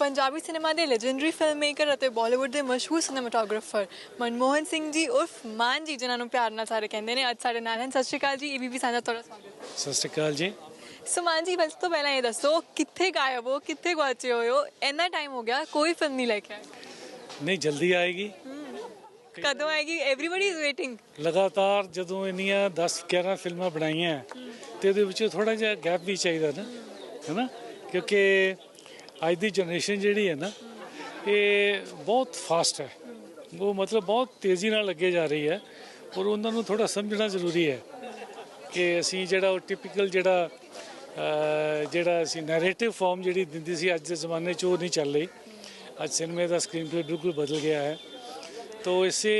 Punjabi cinema ਦੇ legendary film maker ਅਤੇ ਬਾਲੀਵੁੱਡ ਦੇ ਮਸ਼ਹੂਰ ਸਿਨੇਮਾਟੋਗ੍ਰਾਫਰ ਮਨਮੋਹਨ ਸਿੰਘ ਜੀ ਉਰਫ ਮਾਨ ਜੀ ਜਿਨ੍ਹਾਂ ਨੂੰ ਪਿਆਰ ਨਾਲ ਸਾਰੇ ਕਹਿੰਦੇ ਨੇ ਅੱਜ ਸਾਡੇ ਨਾਲ ਹਨ। ਸਤਿ ਸ਼੍ਰੀ ਅਕਾਲ ਜੀ ਏਬੀਪੀ ਸਾਂਝਾ ਤੁਹਾਡਾ ਸਵਾਗਤ ਸਤਿ ਸ਼੍ਰੀ ਅਕਾਲ ਜੀ। ਸੋ ਮਾਨ ਜੀ ਬਸ ਤੋਂ ਪਹਿਲਾਂ ਇਹ ਦੱਸੋ ਕਿੱਥੇ ਗਾਇਬ ਹੋ ਕਿੱਥੇ ਗਵਾਚੇ ਹੋਏ ਹੋ? ਇੰਨਾ ਟਾਈਮ ਹੋ ਗਿਆ ਕੋਈ ਫਿਲਮ ਨਹੀਂ ਲੈ ਕੇ ਆਏ ਨਹੀਂ ਜਲਦੀ ਆਏਗੀ। ਕਦੋਂ ਆਏਗੀ? ਐਵਰੀਬਾਡੀ ਇਜ਼ ਵੇਟਿੰਗ ਲਗਾਤਾਰ ਜਦੋਂ ਇੰਨੀਆਂ 10 11 ਫਿਲਮਾਂ ਬਣਾਈਆਂ ਤੇ ਉਹਦੇ ਵਿੱਚ ਥੋੜਾ ਜਿਹਾ ਗੈਪ ਵੀ ਚਾਹੀਦਾ ਨਾ ਹੈਨਾ? ਕਿਉਂਕਿ ਅੱਜ ਦੀ ਜਨਰੇਸ਼ਨ ਜਿਹੜੀ ਹੈ ਨਾ, ਇਹ ਬਹੁਤ ਫਾਸਟ ਹੈ। ਉਹ ਮਤਲਬ ਬਹੁਤ ਤੇਜ਼ੀ ਨਾਲ ਅੱਗੇ ਜਾ ਰਹੀ ਹੈ ਔਰ ਉਹਨਾਂ ਨੂੰ ਥੋੜਾ ਸਮਝਣਾ ਜ਼ਰੂਰੀ ਹੈ ਕਿ ਅਸੀਂ ਜਿਹੜਾ ਉਹ ਟਿਪੀਕਲ ਜਿਹੜਾ ਜਿਹੜਾ ਅਸੀਂ ਨੈਰੇਟਿਵ ਫਾਰਮ ਜਿਹੜੀ ਦਿੰਦੀ ਸੀ ਅੱਜ ਦੇ ਜ਼ਮਾਨੇ 'ਚ ਉਹ ਨਹੀਂ ਚੱਲ ਰਹੀ। ਅੱਜ ਸਿਨੇਮੇ ਦਾ ਸਕਰੀਨ ਪਲੇ ਬਿਲਕੁਲ ਬਦਲ ਗਿਆ ਹੈ। ਤੋ ਇਸੇ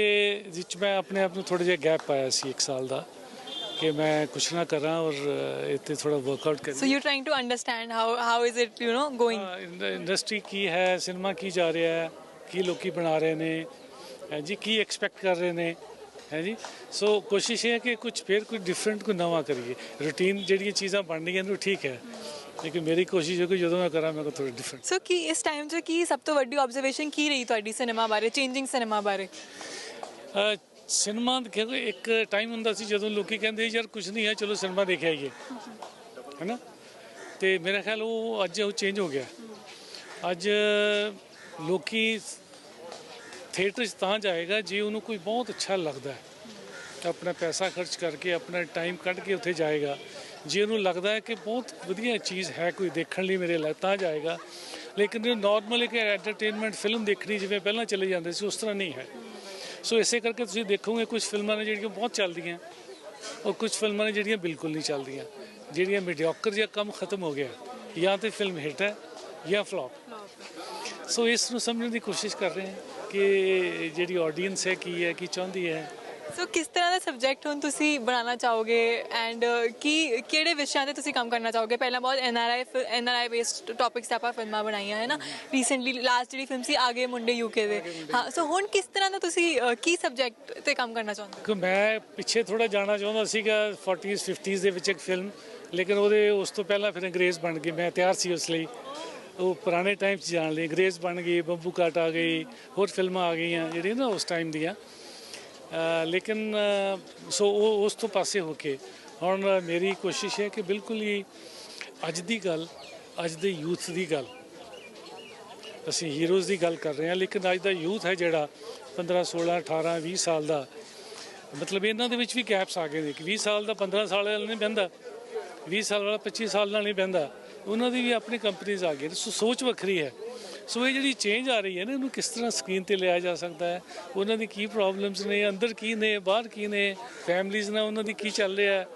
ਵਿੱਚ ਮੈਂ ਆਪਣੇ ਆਪ ਨੂੰ ਥੋੜਾ ਜਿਹਾ ਗੈਪ ਪਾਇਆ ਸੀ ਇੱਕ ਸਾਲ ਦਾ। ਕਿ ਮੈਂ ਕੁਛ ਨਾ ਕਰਾਂ ਔਰ ਅਹ, ਇੱਥੇ ਥੋੜਾ ਵਰਕਆਊਟ ਸੋ ਕਰਾਂ you trying to understand how how is it you know going industry ਕੀ ਹੈ ਸਿਨੇਮਾ ਕੀ ਜਾ ਰਿਹਾ ਹੈ ਕੀ ਲੋਕੀ ਬਣਾ ਰਹੇ ਨੇ ਹੈ ਜੀ ਕੀ ਐਕਸਪੈਕਟ ਕਰ ਰਹੇ ਨੇ ਹੈ ਜੀ ਸੋ ਕੋਸ਼ਿਸ਼ ਹੈ ਕਿ ਕੁਝ ਫੇਰ ਕੁਝ ਡਿਫਰੈਂਟ ਕੁਝ ਨਵਾਂ ਕਰੀਏ ਰੂਟੀਨ ਜਿਹੜੀਆਂ ਚੀਜ਼ਾਂ ਬਣ ਰਹੀਆਂ ਨੇ ਉਹ ਠੀਕ ਹੈ ਲੇਕਿਨ ਮੇਰੀ ਕੋਸ਼ਿਸ਼ ਹੈ ਕਿ ਜਦੋਂ ਮੈਂ ਕਰਾਂ ਮੈਂ ਕੋ ਥੋੜਾ ਡਿਫਰੈਂਟ ਸੋ ਕੀ ਇਸ ਟਾਈਮ 'ਚ ਕੀ ਸਭ ਤੋਂ ਵੱਡੀ ਆਬਜ਼ਰਵੇਸ਼ਨ ਕੀ ਰਹੀ ਤੁਹਾਡੀ ਸਿਨੇਮਾ ਬਾਰੇ ਚੇਂਜਿੰਗ ਸਿਨੇਮਾ ਬਾਰੇ ਸਿਨੇਮਾ ਦੇਖੋ ਇੱਕ ਟਾਈਮ ਹੁੰਦਾ ਸੀ ਜਦੋਂ ਲੋਕੀ ਕਹਿੰਦੇ ਯਾਰ ਕੁਝ ਨਹੀਂ ਹੈ, ਚਲੋ ਸਿਨੇਮਾ ਦੇਖ ਆਈਏ। ਹੈਨਾ? ਤੇ ਮੇਰਾ ਖਿਆਲ ਉਹ ਅੱਜ ਉਹ ਚੇਂਜ ਹੋ ਗਿਆ। ਅੱਜ ਲੋਕੀ ਥੀਏਟਰ 'ਚ ਤਾਂ ਜਾਏਗਾ ਜੇ ਉਹਨੂੰ ਕੋਈ ਬਹੁਤ ਅੱਛਾ ਲੱਗਦਾ ਹੈ। ਆਪਣਾ ਪੈਸਾ ਖਰਚ ਕਰਕੇ, ਆਪਣਾ ਟਾਈਮ ਕੱਢ ਕੇ ਉੱਥੇ ਜਾਏਗਾ। ਜੇ ਉਹਨੂੰ ਲੱਗਦਾ ਹੈ ਕਿ ਬਹੁਤ ਵਧੀਆ ਚੀਜ਼ ਹੈ ਕੋਈ ਦੇਖਣ ਲਈ ਮੇਰੇ ਲਈ, ਤਾਂ ਜਾਏਗਾ। ਲੇਕਿਨ ਨਾਰਮਲ ਇੱਕ ਐਂਟਰਟੇਨਮੈਂਟ ਫਿਲਮ ਦੇਖਣੀ ਜਿਵੇਂ ਪਹਿਲਾਂ ਚਲੇ ਜਾਂਦੇ ਸੀ, ਉਸ ਤਰ੍ਹਾਂ ਨਹੀਂ ਹੈ। ਸੋ ਇਸੇ ਕਰਕੇ ਤੁਸੀਂ ਦੇਖੋਗੇ ਕੁਝ ਫਿਲਮਾਂ ਨੇ ਜਿਹੜੀਆਂ ਬਹੁਤ ਚੱਲਦੀਆਂ ਔਰ ਕੁਝ ਫਿਲਮਾਂ ਨੇ ਜਿਹੜੀਆਂ ਬਿਲਕੁਲ ਨਹੀਂ ਚੱਲਦੀਆਂ। ਜਿਹੜੀਆਂ ਮੀਡੀਓਕਰ ਜਾਂ ਕੰਮ ਖਤਮ ਹੋ ਗਿਆ, ਜਾਂ ਤੇ ਫਿਲਮ ਹਿੱਟ ਹੈ ਜਾਂ ਫਲॉप ਸੋ ਇਸ ਨੂੰ ਸਮਝਣ ਦੀ ਕੋਸ਼ਿਸ਼ ਕਰ ਰਹੇ ਹਾਂ ਕਿ ਜਿਹੜੀ ਆਡੀਅנס ਹੈ, ਕੀ ਹੈ, ਕੀ ਚਾਹੁੰਦੀ ਹੈ ਸੋ ਕਿਸ ਤਰ੍ਹਾਂ ਦਾ ਸਬਜੈਕਟ ਹੁਣ ਤੁਸੀਂ ਬਣਾਉਣਾ ਚਾਹੋਗੇ? ਐਂਡ ਕੀ ਕਿਹੜੇ ਵਿਸ਼ਿਆਂ ਤੇ ਤੁਸੀਂ ਕੰਮ ਕਰਨਾ ਚਾਹੋਗੇ? ਪਹਿਲਾਂ ਬਹੁਤ ਐਨਆਰਆਈ ਐਨਆਰਆਈ ਬੇਸਡ ਟੌਪਿਕਸ ਤੇ ਆਪਾਂ ਫਿਲਮਾਂ ਬਣਾਈਆਂ ਹੈ ਨਾ? ਰੀਸੈਂਟਲੀ ਲਾਸਟ ਜਿਹੜੀ ਫਿਲਮ ਸੀ ਆਗੇ ਮੁੰਡੇ ਯੂਕੇ ਦੇ। ਹਾਂ ਸੋ ਹੁਣ ਕਿਸ ਤਰ੍ਹਾਂ ਦਾ ਤੁਸੀਂ ਕੀ ਸਬਜੈਕਟ ਤੇ ਕੰਮ ਕਰਨਾ ਚਾਹੁੰਦੇ ਹੋ? ਮੈਂ ਪਿੱਛੇ ਥੋੜਾ ਜਾਣਾ ਚਾਹੁੰਦਾ ਸੀਗਾ 40s 50s ਦੇ ਵਿੱਚ ਇੱਕ ਫਿਲਮ ਲੇਕਿਨ ਉਹਦੇ ਉਸ ਤੋਂ ਪਹਿਲਾਂ ਫਿਰ ਅੰਗਰੇਜ਼ ਬਣ ਗਈ ਮੈਂ ਤਿਆਰ ਸੀ ਉਸ ਲਈ। ਉਹ ਪੁਰਾਣੇ ਟਾਈਮ 'ਚ ਜਾਣ ਲਈ ਅੰਗਰੇਜ਼ ਬਣ ਗਈ ਬੰਬੂ ਕਾਟ ਆ ਗਈ ਹੋਰ ਫਿਲਮਾਂ ਆ ਗਈਆਂ ਜਿਹੜੀਆਂ ਨਾ ਉਸ ਟਾਈਮ ਦੀਆਂ। ਲੇਕਿਨ ਸੋ ਉਹ, ਉਸ ਤੋਂ ਪਾਸੇ ਹੋ ਕੇ ਹੁਣ ਮੇਰੀ ਕੋਸ਼ਿਸ਼ ਹੈ ਕਿ ਬਿਲਕੁਲ ਹੀ ਅੱਜ ਦੀ ਗੱਲ, ਅੱਜ ਦੇ ਯੂਥ ਦੀ ਗੱਲ। ਅਸੀਂ ਹੀਰੋਜ਼ ਦੀ ਗੱਲ ਕਰ ਰਹੇ ਹਾਂ, ਲੇਕਿਨ ਅੱਜ ਦਾ ਯੂਥ ਹੈ ਜਿਹੜਾ 15 16 18 20 ਸਾਲ ਦਾ। ਮਤਲਬ ਇਹਨਾਂ ਦੇ ਵਿੱਚ ਵੀ ਗੈਪਸ ਆ ਗਏ ਨੇ। ਕਿ 20 ਸਾਲ ਦਾ 15 ਸਾਲ ਵਾਲਾ ਨਹੀਂ ਬਹਿੰਦਾ। 20 ਸਾਲ ਵਾਲਾ 25 ਸਾਲ ਨਾਲ ਨਹੀਂ ਬਹਿੰਦਾ। ਉਹਨਾਂ ਦੀ ਵੀ ਆਪਣੀ ਕੰਪਨੀਆਂ ਆ ਗਈਆਂ ਸੋ ਸੋਚ ਵੱਖਰੀ ਹੈ। ਸੋ ਇਹ ਜਿਹੜੀ ਚੇਂਜ ਆ ਰਹੀ ਹੈ ਨਾ, ਇਹਨੂੰ ਕਿਸ ਤਰ੍ਹਾਂ ਸਕਰੀਨ ਤੇ ਲਿਆ ਜਾ ਸਕਦਾ ਹੈ? ਉਹਨਾਂ ਦੀ ਕੀ ਪ੍ਰੋਬਲਮਸ ਨੇ, ਅੰਦਰ ਕੀ ਨੇ, ਬਾਹਰ ਕੀ ਨੇ? ਫੈਮਲੀਜ਼ ਨਾਲ ਉਹਨਾਂ ਦੀ ਕੀ ਚੱਲ ਰਿਹਾ ਹੈ?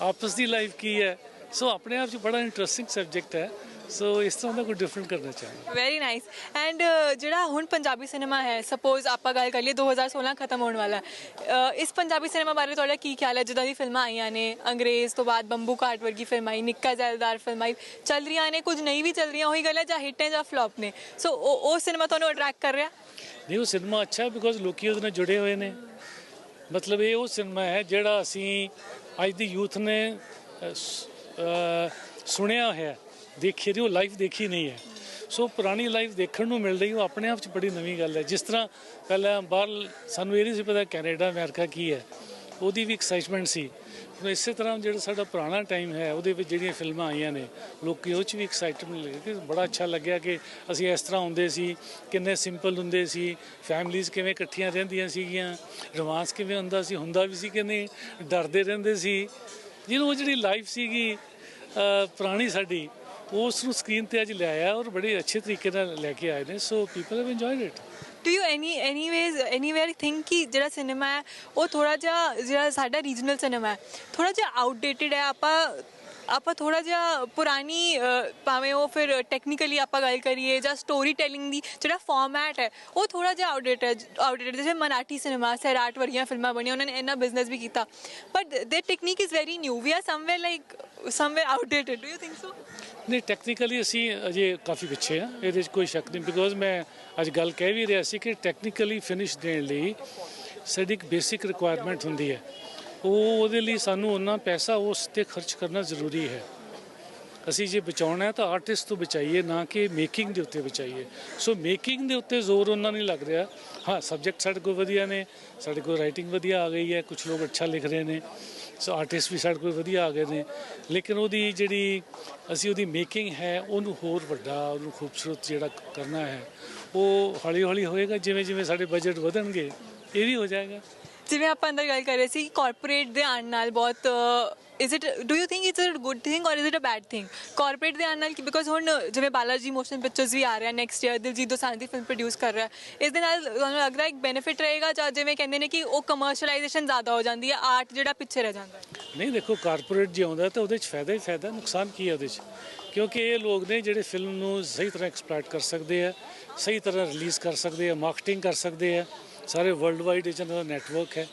ਆਪਸ ਦੀ ਲਾਈਫ ਕੀ ਹੈ? ਸੋ ਆਪਣੇ ਆਪ 'ਚ ਬੜਾ ਇੰਟਰਸਟਿੰਗ ਸਬਜੈਕਟ ਹੈ। ਸੋ ਇਸ ਤਰ੍ਹਾਂ ਦਾ ਕੋਈ ਡਿਫਰੈਂਟ ਕਰਨਾ ਚਾਹੁੰਦਾ ਵੈਰੀ ਨਾਈਸ ਐਂਡ ਜਿਹੜਾ ਹੁਣ ਪੰਜਾਬੀ ਸਿਨੇਮਾ ਹੈ ਸਪੋਜ਼ ਆਪਾਂ ਗੱਲ ਕਰ ਲਈਏ 2016 ਖਤਮ ਹੋਣ ਵਾਲਾ ਇਸ ਪੰਜਾਬੀ ਸਿਨੇਮਾ ਬਾਰੇ ਤੁਹਾਡਾ ਕੀ ਖਿਆਲ ਹੈ? ਜਿੱਦਾਂ ਦੀ ਫਿਲਮਾਂ ਆਈਆਂ ਨੇ ਅੰਗਰੇਜ਼ ਤੋਂ ਬਾਅਦ ਬੰਬੂ ਕਾਟ ਵਰਗੀ ਫਿਲਮ ਆਈ ਨਿੱਕਾ ਜ਼ੈਲਦਾਰ ਫਿਲਮ ਆਈ ਚੱਲ ਰਹੀਆਂ ਨੇ ਕੁਝ ਨਹੀਂ ਵੀ ਚੱਲ ਰਹੀਆਂ ਉਹੀ ਗੱਲ ਹੈ ਜਾਂ ਹਿੱਟ ਹੈ ਜਾਂ ਫਲॉप ਨੇ। ਸੋ ਉਹ ਸਿਨੇਮਾ ਤੁਹਾਨੂੰ ਅਟਰੈਕਟ ਕਰ ਰਿਹਾ? ਨਹੀਂ ਉਹ ਸਿਨੇਮਾ ਅੱਛਾ ਹੈ ਬਿਕੋਜ਼ ਲੋਕੀ ਉਹਦੇ ਨਾਲ ਜੁੜੇ ਹੋਏ ਨੇ। ਮਤਲਬ ਇਹ ਉਹ ਸਿਨੇਮਾ ਹੈ ਜਿਹੜਾ ਅਸੀਂ ਅੱਜ ਦੀ ਯੂਥ ਨੇ ਸੁਣਿਆ ਹੈ। ਦੇਖੀ ਨਹੀਂ ਉਹ ਲਾਈਫ ਦੇਖੀ ਨਹੀਂ ਹੈ। ਸੋ ਪੁਰਾਣੀ ਲਾਈਫ ਦੇਖਣ ਨੂੰ ਮਿਲ ਰਹੀ, ਉਹ ਆਪਣੇ ਆਪ 'ਚ ਬੜੀ ਨਵੀਂ ਗੱਲ ਹੈ। ਜਿਸ ਤਰ੍ਹਾਂ ਪਹਿਲਾਂ ਬਾਹਰ ਸਾਨੂੰ ਇਹ ਨਹੀਂ ਸੀ ਪਤਾ ਕੈਨੇਡਾ, ਅਮਰੀਕਾ ਕੀ ਹੈ। ਉਹਦੀ ਵੀ ਐਕਸਾਈਟਮੈਂਟ ਸੀ। ਹੁਣ ਇਸੇ ਤਰ੍ਹਾਂ ਜਿਹੜਾ ਸਾਡਾ ਪੁਰਾਣਾ ਟਾਈਮ ਹੈ, ਉਹਦੇ ਵਿੱਚ ਜਿਹੜੀਆਂ ਫਿਲਮਾਂ ਆਈਆਂ ਨੇ, ਲੋਕੀ ਉਹ 'ਚ ਵੀ ਐਕਸਾਈਟਮੈਂਟ ਲੱਗੇ ਕਿ ਬੜਾ ਅੱਛਾ ਲੱਗਿਆ ਕਿ ਅਸੀਂ ਇਸ ਤਰ੍ਹਾਂ ਹੁੰਦੇ ਸੀ, ਕਿੰਨੇ ਸਿੰਪਲ ਹੁੰਦੇ ਸੀ ਫੈਮਲੀਆਂ ਕਿਵੇਂ ਇਕੱਠੀਆਂ ਰਹਿੰਦੀਆਂ ਸੀਗੀਆਂ ਰੋਮਾਂਸ ਕਿਵੇਂ ਹੁੰਦਾ ਸੀ, ਹੁੰਦਾ ਵੀ ਸੀ ਕਿ ਨਹੀਂ, ਡਰਦੇ ਰਹਿੰਦੇ ਸੀ। ਜਿਹਨੂੰ ਉਹ ਜਿਹੜੀ ਲਾਈਫ ਸੀਗੀ ਪੁਰਾਣੀ ਸਾਡੀ ਉਸ ਨੂੰ ਸਕਰੀਨ ਤੇ ਅੱਜ ਲਿਆਇਆ ਔਰ ਬੜੇ ਅੱਛੇ ਤਰੀਕੇ ਨਾਲ ਲੈ ਕੇ ਆਏ ਨੇ so people have enjoyed it do you any anyways anywhere think ਕਿ ਜਿਹੜਾ ਸਿਨੇਮਾ ਹੈ, ਉਹ ਥੋੜਾ ਜਿਹਾ, ਜਿਹੜਾ ਸਾਡਾ ਰੀਜਨਲ ਸਿਨੇਮਾ ਹੈ ਥੋੜਾ ਜਿਹਾ ਆਊਟਡੇਟਡ ਹੈ, ਆਪਾਂ ਆਪਾਂ ਥੋੜਾ ਜਿਹਾ ਪੁਰਾਣੀ ਭਾਵੇਂ ਉਹ ਫਿਰ ਟੈਕਨੀਕਲੀ ਆਪਾਂ ਗੱਲ ਕਰੀਏ ਜਾਂ ਸਟੋਰੀ ਟੈਲਿੰਗ ਦੀ ਜਿਹੜਾ ਫਾਰਮੈਟ ਹੈ, ਉਹ ਥੋੜਾ ਜਿਹਾ ਆਊਟਡੇਟਡ ਆਊਟਡੇਟਡ ਜਿਵੇਂ ਮਰਾਠੀ ਸਿਨੇਮਾ ਸੈਰਾਟ ਵਰਗੀਆਂ ਫਿਲਮਾਂ ਬਣੀਆਂ, ਉਹਨਾਂ ਨੇ ਇੰਨਾ ਬਿਜ਼ਨਸ ਵੀ ਕੀਤਾ। But the technique is very new we are somewhere like somewhere outdated do you think so ਨਹੀਂ ਟੈਕਨੀਕਲੀ ਅਸੀਂ ਅਜੇ ਕਾਫੀ ਪਿੱਛੇ ਆ ਇਹਦੇ 'ਚ ਕੋਈ ਸ਼ੱਕ ਨਹੀਂ ਬਿਕੋਜ਼ ਮੈਂ ਅੱਜ ਗੱਲ ਕਹਿ ਵੀ ਰਿਹਾ ਸੀ ਕਿ ਟੈਕਨੀਕਲੀ ਫਿਨਿਸ਼ ਦੇਣ ਲਈ ਸਾਡੀ ਇੱਕ ਬੇਸਿਕ ਰਿਕੁਆਇਰਮੈਂਟ ਹੁੰਦੀ ਹੈ। ਉਹ ਉਹਦੇ ਲਈ ਸਾਨੂੰ ਉਹਨਾਂ ਪੈਸਾ ਉਸ ਤੇ ਖਰਚ ਕਰਨਾ ਜ਼ਰੂਰੀ ਹੈ। ਅਸੀਂ ਜੇ ਬਚਾਉਣਾ ਹੈ ਤਾਂ ਆਰਟਿਸਟ ਤੋਂ ਬਚਾਈਏ, ਨਾ ਕਿ ਮੇਕਿੰਗ ਦੇ ਉੱਤੇ ਬਚਾਈਏ। ਸੋ ਮੇਕਿੰਗ ਦੇ ਉੱਤੇ ਜ਼ੋਰ ਉਹਨਾਂ ਨਹੀਂ ਲੱਗ ਰਿਹਾ। ਹਾਂ ਸਬਜੈਕਟ ਸਾਡੇ ਕੋਲ ਵਧੀਆ ਨੇ, ਸਾਡੇ ਕੋਲ ਰਾਈਟਿੰਗ ਵਧੀਆ ਆ ਗਈ ਹੈ ਕੁਝ ਲੋਕ ਅੱਛਾ ਲਿਖ ਰਹੇ ਨੇ। ਸੋ ਆਰਟਿਸਟ ਵੀ ਸਾਡੇ ਕੋਲ ਵਧੀਆ ਆ ਗਏ ਨੇ। ਲੇਕਿਨ ਉਹਦੀ ਜਿਹੜੀ, ਅਸੀਂ ਉਹਦੀ ਮੇਕਿੰਗ ਹੈ, ਉਹਨੂੰ ਹੋਰ ਵੱਡਾ, ਉਹਨੂੰ ਖੂਬਸੂਰਤ ਜਿਹੜਾ ਕਰਨਾ ਹੈ, ਉਹ ਹੌਲੀ ਹੌਲੀ ਹੋਏਗਾ ਜਿਵੇਂ ਜਿਵੇਂ ਸਾਡੇ ਬਜਟ ਵਧਣਗੇ, ਇਹ ਵੀ ਹੋ ਜਾਏਗਾ। ਜਿਵੇਂ ਆਪਾਂ ਅੰਦਰ ਗੱਲ ਕਰ ਰਹੇ ਸੀ ਕਾਰਪੋਰੇਟ ਦੇ ਆਉਣ ਨਾਲ ਬਹੁਤ is it do you think it's a good thing or is it a bad thing corporate ਦੇ ਆਉਣ ਨਾਲ ਕਿ ਬਿਕੋਜ਼ ਹੁਣ ਜਿਵੇਂ ਬਾਲਾਜੀ ਮੋਸ਼ਨ ਪਿਕਚਰਸ ਵੀ ਆ ਰਿਹਾ ਨੈਕਸਟ ਈਅਰ ਦਿਲਜੀਤ ਦੋਸਾਂਝ ਦੀ ਫਿਲਮ ਪ੍ਰੋਡਿਊਸ ਕਰ ਰਿਹਾ ਇਸ ਦੇ ਨਾਲ ਤੁਹਾਨੂੰ ਲੱਗਦਾ ਇੱਕ ਬੈਨੀਫਿਟ ਰਹੇਗਾ ਜਾਂ ਜਿਵੇਂ ਕਹਿੰਦੇ ਨੇ ਕਿ ਉਹ ਕਮਰਸ਼ੀਅਲਾਈਜੇਸ਼ਨ ਜ਼ਿਆਦਾ ਹੋ ਜਾਂਦੀ ਹੈ ਆਰਟ ਜਿਹੜਾ ਪਿੱਛੇ ਰਹਿ ਜਾਂਦਾ ਨਹੀਂ, ਦੇਖੋ ਕਾਰਪੋਰੇਟ ਜੇ ਆਉਂਦਾ ਤਾਂ ਉਹਦੇ 'ਚ ਫਾਇਦਾ ਹੀ ਫਾਇਦਾ, ਨੁਕਸਾਨ ਕੀ ਹੈ ਉਹਦੇ 'ਚ? ਕਿਉਂਕਿ ਇਹ ਲੋਕ ਨੇ ਜਿਹੜੇ ਫਿਲਮ ਨੂੰ ਸਹੀ ਤਰ੍ਹਾਂ ਐਕਸਪਲੋਇਟ ਕਰ ਸਕਦੇ ਆ, ਸਹੀ ਤਰ੍ਹਾਂ ਰਿਲੀਜ਼ ਕਰ ਸਕਦੇ ਆ ਮਾਰਕੀਟਿੰਗ ਕਰ ਸਕਦੇ ਆ ਸਾਰੇ ਵਰਲਡ ਵਾਈਡ ਇਹਨਾਂ ਦਾ ਨੈਟਵਰਕ ਹੈ।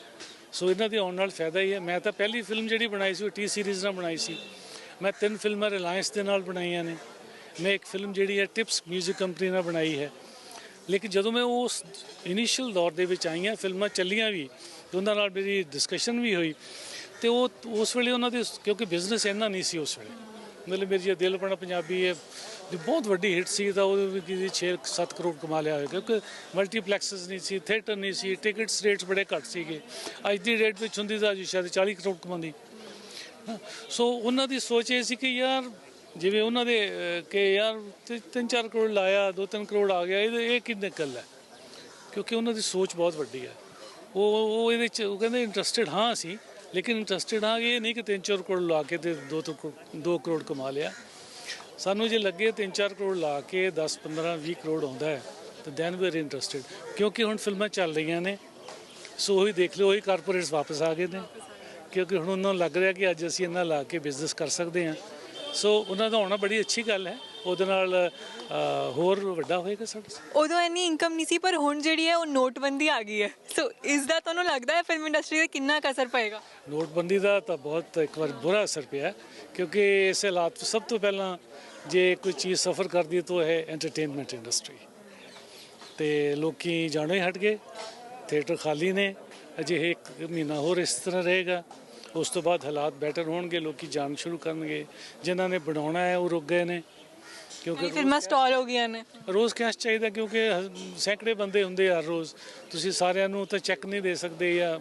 ਸੋ ਇਹਨਾਂ ਦੇ ਆਉਣ ਨਾਲ ਫਾਇਦਾ ਹੀ ਹੈ। ਮੈਂ ਤਾਂ ਪਹਿਲੀ ਫਿਲਮ ਜਿਹੜੀ ਬਣਾਈ ਸੀ, ਉਹ ਟੀ ਸੀਰੀਜ਼ ਨਾਲ ਬਣਾਈ ਸੀ। ਮੈਂ ਤਿੰਨ ਫਿਲਮਾਂ ਰਿਲਾਇੰਸ ਦੇ ਨਾਲ ਬਣਾਈਆਂ ਨੇ। ਮੈਂ ਇੱਕ ਫਿਲਮ ਜਿਹੜੀ ਹੈ ਟਿਪਸ 뮤직 ਕੰਪਨੀ ਨਾਲ ਬਣਾਈ ਹੈ। ਲੇਕਿਨ ਜਦੋਂ ਮੈਂ ਉਸ ਇਨੀਸ਼ੀਅਲ ਦੌਰ ਦੇ ਵਿੱਚ ਆਈਆਂ ਫਿਲਮਾਂ ਚੱਲੀਆਂ ਵੀ, ਤੇ ਉਹਨਾਂ ਨਾਲ ਮੇਰੀ ਡਿਸਕਸ਼ਨ ਵੀ ਹੋਈ। ਤੇ ਉਹ ਉਸ ਵੇਲੇ ਉਹਨਾਂ ਦੇ, ਕਿਉਂਕਿ ਬਿਜ਼ਨਸ ਇੰਨਾ ਨਹੀਂ ਸੀ ਉਸ ਵੇਲੇ। ਮਤਲਬ ਮੇਰੀ ਜੇ ਦਿਲ ਬਣਾ ਪੰਜਾਬੀ ਹੈ। ਦੀ ਬਹੁਤ ਵੱਡੀ ਹਿੱਟ ਸੀ ਤਾਂ ਉਹ ਵੀ ਕਿਸੇ 6-7 ਕਰੋੜ ਕਮਾ ਲਿਆ ਹੋਇਆ। ਕਿਉਂਕਿ ਮਲਟੀਪਲੈਕਸਸ ਨਹੀਂ ਸੀ ਥੀਏਟਰ ਨਹੀਂ ਸੀ ਟਿਕਟਸ ਰੇਟਸ ਬੜੇ ਘੱਟ ਸੀਗੇ। ਅੱਜ ਦੀ ਰੇਟ ਵਿੱਚ ਹੁੰਦੀ ਤਾਂ ਅੱਜ ਸ਼ਾਇਦ 40 ਕਰੋੜ ਕਮਾਉਂਦੀ। ਹਾਂ, ਸੋ ਉਹਨਾਂ ਦੀ ਸੋਚ ਇਹ ਸੀ ਕਿ ਯਾਰ ਜਿਵੇਂ ਉਹਨਾਂ ਦੇ ਕਿ ਯਾਰ 3-4 ਕਰੋੜ ਲਾਇਆ 2-3 ਕਰੋੜ ਆ ਗਿਆ ਇਹ ਇਹ ਕਿੰਨੇ ਗੱਲ ਹੈ? ਕਿਉਂਕਿ ਉਹਨਾਂ ਦੀ ਸੋਚ ਬਹੁਤ ਵੱਡੀ ਹੈ। ਉਹ ਉਹ ਇਹਦੇ ਚ ਉਹ ਕਹਿੰਦੇ ਇੰਟਰਸਟਿਡ ਹਾਂ ਅਸੀਂ। ਲੇਕਿਨ ਇੰਟਰਸਟਿਡ ਹਾਂ ਇਹ ਨਹੀਂ ਕਿ 3-4 ਕਰੋੜ ਲਾ ਕੇ ਤੇ 2 2 ਕਰੋੜ ਕਮਾ ਲਿਆ। ਸਾਨੂੰ ਜੇ ਲੱਗੇ 3-4 ਕਰੋੜ ਲਾ ਕੇ 10 15 20 ਕਰੋੜ ਆਉਂਦਾ ਹੈ, ਤਾਂ ਦੈਨ ਵੀ ਆਰ ਇੰਟਰਸਟਿਡ ਕਿਉਂਕਿ ਹੁਣ ਫਿਲਮਾਂ ਚੱਲ ਰਹੀਆਂ ਨੇ, ਸੋ ਉਹੀ ਦੇਖ ਲਿਓ, ਉਹੀ ਕਾਰਪੋਰੇਟਸ ਵਾਪਸ ਆ ਗਏ ਨੇ। ਕਿਉਂਕਿ ਹੁਣ ਉਹਨਾਂ ਨੂੰ ਲੱਗ ਰਿਹਾ ਕਿ ਅੱਜ ਅਸੀਂ ਇਹਨਾਂ ਲਾ ਕੇ ਬਿਜ਼ਨਸ ਕਰ ਸਕਦੇ ਹਾਂ। ਸੋ ਉਹਨਾਂ ਦਾ ਹੋਣਾ ਬੜੀ ਅੱਛੀ ਗੱਲ ਹੈ। ਉਹਦੇ ਨਾਲ ਹੋਰ ਵੱਡਾ ਹੋਏਗਾ ਸਾਡਾ? ਉਦੋਂ ਇੰਨੀ ਇਨਕਮ ਨਹੀਂ ਸੀ ਪਰ ਹੁਣ ਜਿਹੜੀ ਹੈ ਉਹ ਨੋਟਬੰਦੀ ਆ ਗਈ ਹੈ। ਸੋ ਇਸ ਦਾ ਤੁਹਾਨੂੰ ਲੱਗਦਾ ਹੈ ਫਿਲਮ ਇੰਡਸਟਰੀ ਤੇ ਕਿੰਨਾ ਅਸਰ ਪਏਗਾ? ਨੋਟਬੰਦੀ ਦਾ ਤਾਂ ਬਹੁਤ ਇੱਕ ਵਾਰ ਬੁਰਾ ਅਸਰ ਪਿਆ ਕਿਉਂਕਿ ਇਸ ਹਾਲਾਤ ਸਭ ਤੋਂ ਪਹਿਲਾਂ ਜੇ ਕੋਈ ਚੀਜ਼ ਸਫਰ ਕਰਦੀ ਹੈ ਤਾਂ ਉਹ ਹੈ ਐਂਟਰਟੇਨਮੈਂਟ ਇੰਡਸਟਰੀ ਤੇ ਲੋਕੀ ਜਾਣੋ ਹੀ ਹਟ ਗਏ ਥੀਏਟਰ ਖਾਲੀ ਨੇ ਅਜੇ ਇੱਕ ਮਹੀਨਾ ਹੋਰ ਇਸ ਤਰ੍ਹਾਂ ਰਹੇਗਾ। ਉਸ ਤੋਂ ਬਾਅਦ ਹਾਲਾਤ ਬੈਟਰ ਹੋਣਗੇ ਲੋਕੀ ਜਾਣ ਸ਼ੁਰੂ ਕਰਨਗੇ। ਜਿਨ੍ਹਾਂ ਨੇ ਬਣਾਉਣਾ ਹੈ ਉਹ ਰੁਕ ਗਏ ਨੇ। ਕਿਉਂਕਿ ਫਿਲਮਾਂ ਸਟਾਲ ਹੋ ਗਈਆਂ ਨੇ। ਰੋਜ਼ ਕੈਸ਼ ਚਾਹੀਦਾ ਕਿਉਂਕਿ ਹ- ਸੈਂਕੜੇ ਬੰਦੇ ਹੁੰਦੇ ਆ ਰੋਜ਼। ਤੁਸੀਂ ਸਾਰਿਆਂ ਨੂੰ ਤਾਂ ਚੈੱਕ ਨਹੀਂ ਦੇ ਸਕਦੇ ਜਾਂ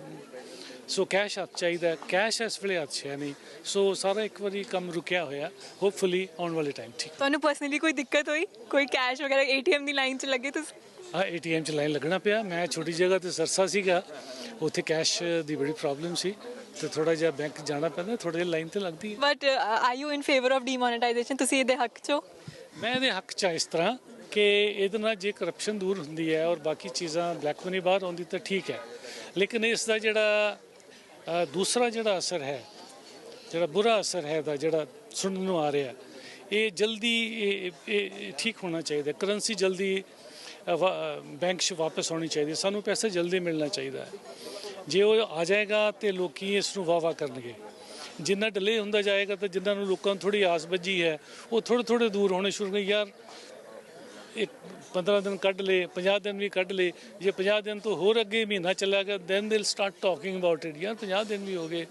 ਸੋ ਕੈਸ਼ ਹੱਥ ਚਾਹੀਦਾ ਕੈਸ਼ ਇਸ ਵੇਲੇ ਹੱਥ ਹੈ ਨਹੀਂ। ਸੋ ਸਾਰਾ ਇੱਕ ਵਾਰੀ ਕੰਮ ਰੁਕਿਆ ਹੋਇਆ। ਹੋਪਫੁਲੀ ਆਉਣ ਵਾਲੇ ਟਾਈਮ ਠੀਕ ਤੁਹਾਨੂੰ ਪਰਸਨਲੀ ਕੋਈ ਦਿੱਕਤ ਹੋਈ? ਕੋਈ ਕੈਸ਼ ਵਗੈਰਾ ਏਟੀਐਮ ਦੀ ਲਾਈਨ 'ਚ ਲੱਗੇ ਤੁਸੀਂ? ਆ ਏਟੀਐਮ 'ਚ ਲਾਈਨ ਲੱਗਣਾ ਪਿਆ। ਮੈਂ ਛੋਟੀ ਜਗ੍ਹਾ ਤੇ ਸਰਸਾ ਸੀਗਾ। ਉੱਥੇ ਕੈਸ਼ ਦੀ ਬੜੀ ਪ੍ਰੋਬਲਮ ਸੀ। ਤੇ ਥੋੜਾ ਜਿਹਾ ਬੈਂਕ ਜਾਣਾ ਪੈਂਦਾ। ਥੋੜਾ ਜਿਹਾ ਲਾਈਨ ਤੇ ਲੱਗਦੀ ਹੈ। But are you in favour of demonetisation ਤੁਸੀਂ ਇਹਦੇ ਹੱਕ 'ਚ ਹੋ? ਮੈਂ ਇਹਦੇ ਹੱਕ 'ਚ ਹਾਂ ਇਸ ਤਰ੍ਹਾਂ ਕਿ ਇਹਦੇ ਨਾਲ ਜੇ ਕਰਪਸ਼ਨ ਦੂਰ ਹੁੰਦੀ ਹੈ ਔਰ ਬਾਕੀ ਚੀਜ਼ਾਂ ਬਲੈਕ ਮਨੀ ਬਾਹਰ ਆਉਂਦੀ ਤਾਂ ਠੀਕ ਹੈ। ਲੇਕਿਨ ਇਸ ਦਾ ਜਿਹੜਾ ਦੂਸਰਾ ਜਿਹੜਾ ਅਸਰ ਹੈ, ਜਿਹੜਾ ਬੁਰਾ ਅਸਰ ਹੈ ਦਾ ਜਿਹੜਾ ਸੁਣਨ ਨੂੰ ਆ ਰਿਹਾ, ਇਹ ਜਲਦੀ ਇਹ, ਇਹ- ਠੀਕ ਹੋਣਾ ਚਾਹੀਦਾ ਕਰੰਸੀ ਜਲਦੀ ਬੈਂਕ 'ਚ ਵਾਪਸ ਆਉਣੀ ਚਾਹੀਦੀ ਸਾਨੂੰ ਪੈਸਾ ਜਲਦੀ ਮਿਲਣਾ ਚਾਹੀਦਾ ਹੈ। ਜੇ ਉਹ ਆ ਜਾਏਗਾ ਤੇ ਲੋਕੀ ਇਸ ਨੂੰ ਵਾਹ ਕਰਨਗੇ। ਜਿੰਨਾ ਡਿਲੇ ਹੁੰਦਾ ਜਾਏਗਾ ਤਾਂ ਜਿਨ੍ਹਾਂ ਨੂੰ ਲੋਕਾਂ ਨੂੰ ਥੋੜੀ ਆਸ ਬੱਝੀ ਹੈ, ਉਹ ਥੋੜੇ ਥੋੜੇ ਦੂਰ ਹੋਣੇ ਸ਼ੁਰੂ ਹੋ ਗਏ ਯਾਰ ਇੱਕ 15 ਦਿਨ ਕੱਢ ਲਏ 50 ਦਿਨ ਵੀ ਕੱਢ ਲਏ, ਜੇ 50 ਦਿਨ ਤੋਂ ਹੋਰ ਅੱਗੇ ਮਹੀਨਾ ਚੱਲਿਆ ਗਿਆ ਦੈਨ ਦੇ ਸਟਾਰਟ ਟਾਕਿੰਗ ਅਬਾਊਟ ਇਟ ਯਾਰ 50 ਦਿਨ ਵੀ ਹੋ ਗਏ,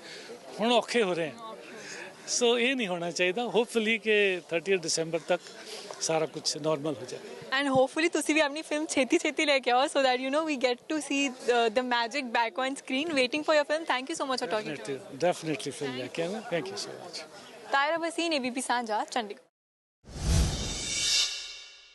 ਹੁਣ ਔਖੇ ਹੋ ਰਹੇ ਹਨ ਸੋ ਇਹ ਨਹੀਂ ਹੋਣਾ ਚਾਹੀਦਾ। ਹੋਪਫੁਲੀ ਕਿ 30 ਦਸੰਬਰ ਤੱਕ ਸਾਰਾ ਕੁਝ ਨਾਰਮਲ ਹੋ ਜਾਵੇ। ਐਂਡ ਹੋਪਫੁਲੀ ਤੁਸੀਂ ਵੀ ਆਪਣੀ ਫਿਲਮ ਛੇਤੀ ਛੇਤੀ ਲੈ ਕੇ ਆਓ so that you know we get to see the magic back on screen waiting for your film thank you so much for talking to definitely film ਲੈ ਕੇ ਆਵਾਂ। Thank you so much ਤਾਇਰਾ Bhasin ABP Sanjha Chandigarh